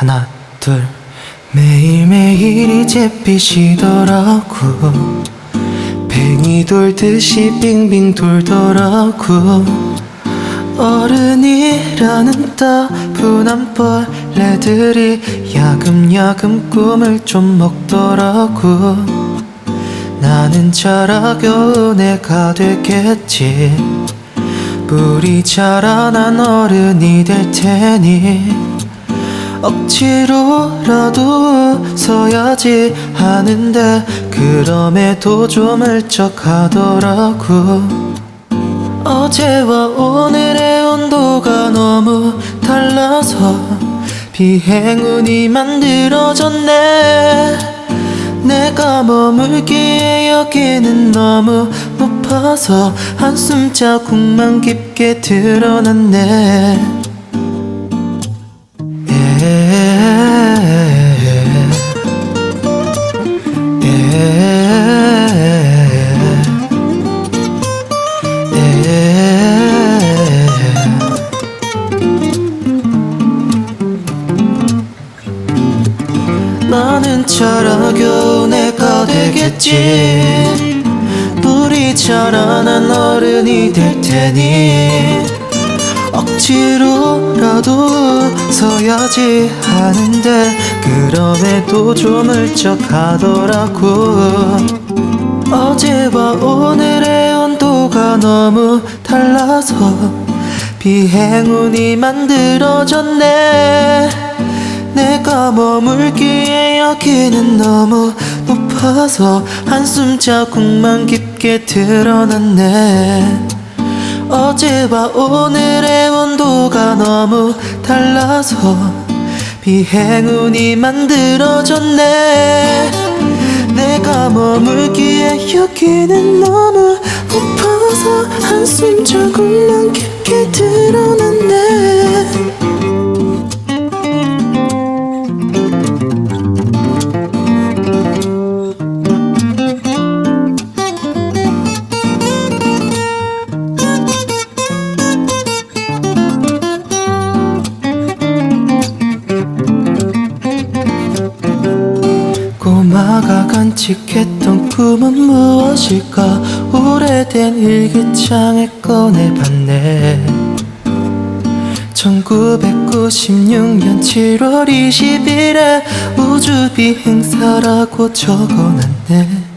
하나 둘. 매일매일 이제 삐시더라고. 뱅이 돌듯이 빙빙 돌더라고. 어른이라는 따분한 벌레들이 야금야금 꿈을 좀 먹더라고. 나는 자라겨운 애가 되겠지. 뿌리 자라난 어른이 될 테니 억지로라도 서야지 하는데 그럼에도 좀 울적하더라고. 어제와 오늘의 온도가 너무 달라서 비행운이 만들어졌네. 내가 머물기에 여기는 너무 높아서 한숨 자국만 깊게 드러났네 나는 자라겨운 애가 되겠지. 뿌리 자라난 어른이 될 테니 억지로라도 서야지 하는데 그럼에도 좀 울적하더라고. 어제와 오늘의 온도가 너무 달라서 비행운이 만들어졌네. 내가 머물기에 여기는 너무 높아서 한숨 자국만 깊게 드러났네. 어제와 오늘의 온도가 너무 달라서 비행운이 만들어졌네. 내가 머물기에 여기는 너무 높아서 한숨 자국만 깊게 드러났네 간직했던 꿈은 무엇일까? 오래된 일기장에 꺼내봤네. 1996년 7월 20일에 우주 비행사라고 적어놨네